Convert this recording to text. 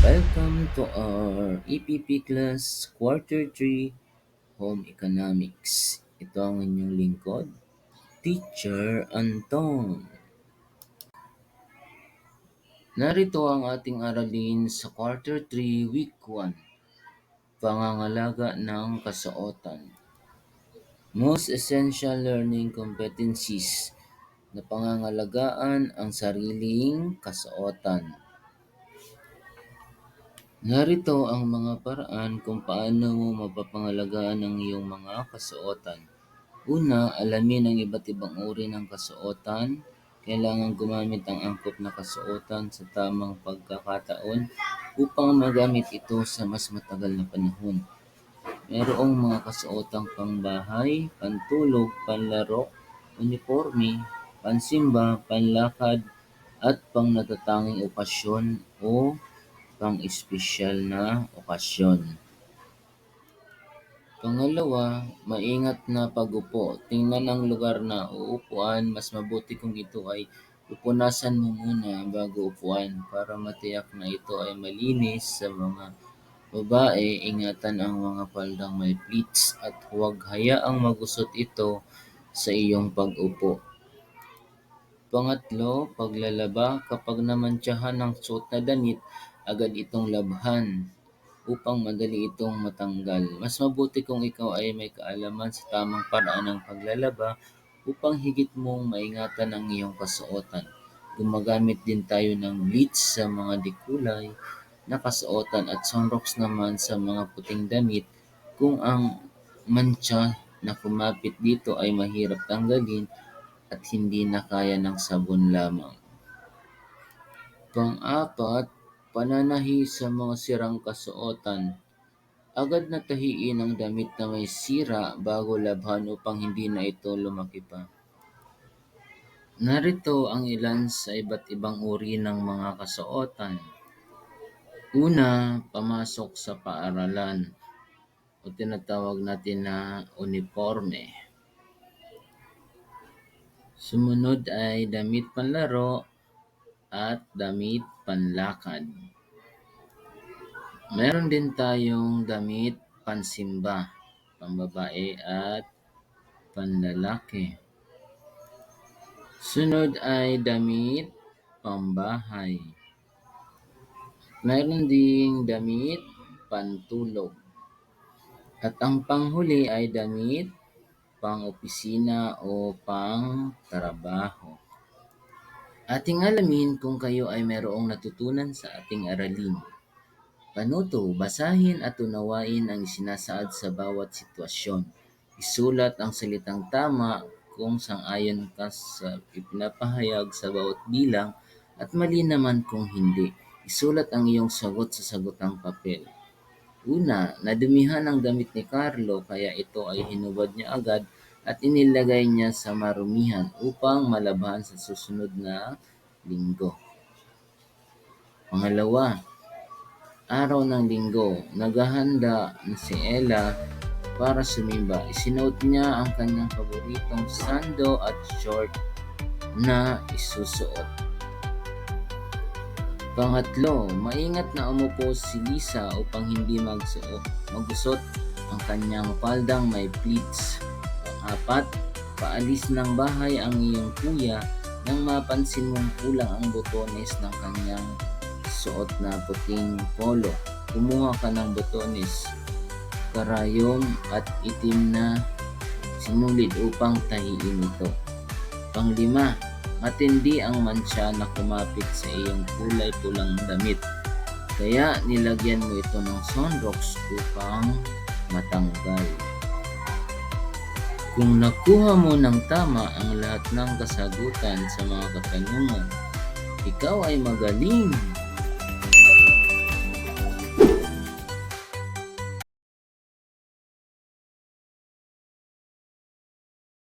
Welcome to our EPP class quarter 3 home economics. Ito ang inyong lingkod, Teacher Anton. Narito ang ating aralin sa quarter 3 week 1. Pangangalaga ng kasuotan. Most essential learning competencies na pangangalagaan ang sariling kasuotan. Narito ang mga paraan kung paano mo mapapangalagaan ang iyong mga kasuotan. Una, alamin ang iba't ibang uri ng kasuotan. Kailangan gumamit ang angkop na kasuotan sa tamang pagkakataon upang magamit ito sa mas matagal na panahon. Mayroong mga kasuotang pangbahay, pantulog, panlaro, uniforme, pansimba, panlakad, at pang natatanging okasyon o pang-espesyal na okasyon. Pangalawa, maingat na pag-upo. Tingnan ang lugar na uupuan. Mas mabuti kung ito ay pupunasan mo muna bago upuan para matiyak na ito ay malinis sa mga babae. Ingatan ang mga paldang may pleats at huwag hayaang magusot ito sa iyong pag-upo. Pangatlo, paglalaba. Kapag namantsahan ng suot na damit, agad itong labhan upang madali itong matanggal. Mas mabuti kung ikaw ay may kaalaman sa tamang paraan ng paglalaba upang higit mong maingatan ang iyong kasuotan. Gumagamit din tayo ng bleach sa mga dikulay na kasuotan at sunrocks naman sa mga puting damit kung ang mancha na kumapit dito ay mahirap tanggalin at hindi na kaya ng sabon lamang. Pang-apat, pananahi sa mga sirang kasuotan. Agad na tahiin ang damit na may sira bago labhan upang hindi na ito lumaki pa. Narito ang ilan sa iba't ibang uri ng mga kasuotan. Una, pamasok sa paaralan o tinatawag natin na uniforme. Sumunod ay damit panlaro at damit panlakad. Meron din tayong damit pansimba, pambabae at panlalaki. Sunod ay damit pambahay. Meron ding damit pantulog. At ang panghuli ay damit pang-opisina o pang-trabaho. Ating alamin kung kayo ay mayroong natutunan sa ating aralin. Panuto, basahin at unawain ang sinasaad sa bawat sitwasyon. Isulat ang salitang tama kung sang-ayon ka sa ipinapahayag sa bawat bilang at mali naman kung hindi. Isulat ang iyong sagot sa sagotang papel. Una, nadumihan ang damit ni Carlo kaya ito ay hinubad niya agad at inilagay niya sa marumihan upang malabhan sa susunod na linggo. Pangalawa, araw ng linggo, naghahanda na si Ella para sumimba. Isinuot niya ang kanyang paboritong sando at short na isusuot. Pangatlo, maingat na umupo si Lisa upang hindi magsuot, magusot ang kanyang paldang may pleats. Pang-apat, paalis ng bahay ang iyong kuya nang mapansin mong kulang ang botones ng kanyang suot na puting polo. Kumuha ka ng botones, karayom at itim na sinulid upang tahiin ito. Panglima, matindi ang mancha na kumapit sa iyong kulay pulang damit. Kaya nilagyan mo ito ng sunrocks upang matanggal. Kung nakuha mo ng tama ang lahat ng kasagutan sa mga katanungan, ikaw ay magaling